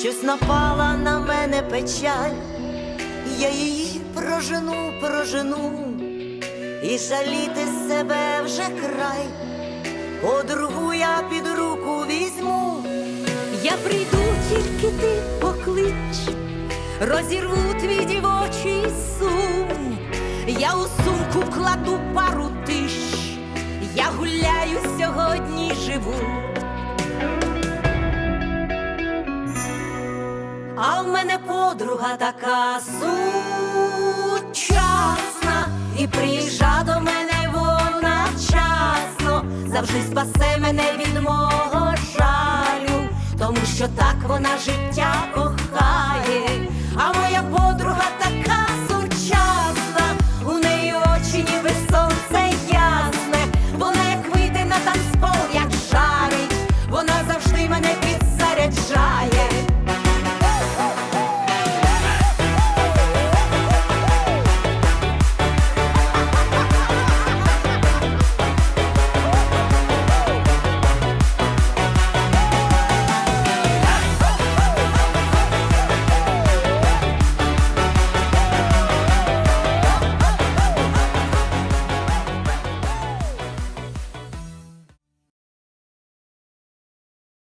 щось напала на мене печаль, я її прожену, прожену, і жаліти себе вже край, подругу я під руку візьму. Я прийду, тільки ти поклич, розірву твій дівочий сум. Я у сумку кладу пару тиш, я гуляю сьогодні живу. А в мене подруга така сучасна, і приїжджа до мене вона вчасно, завжди спасе мене від мого жалю, тому що так вона життя кохає.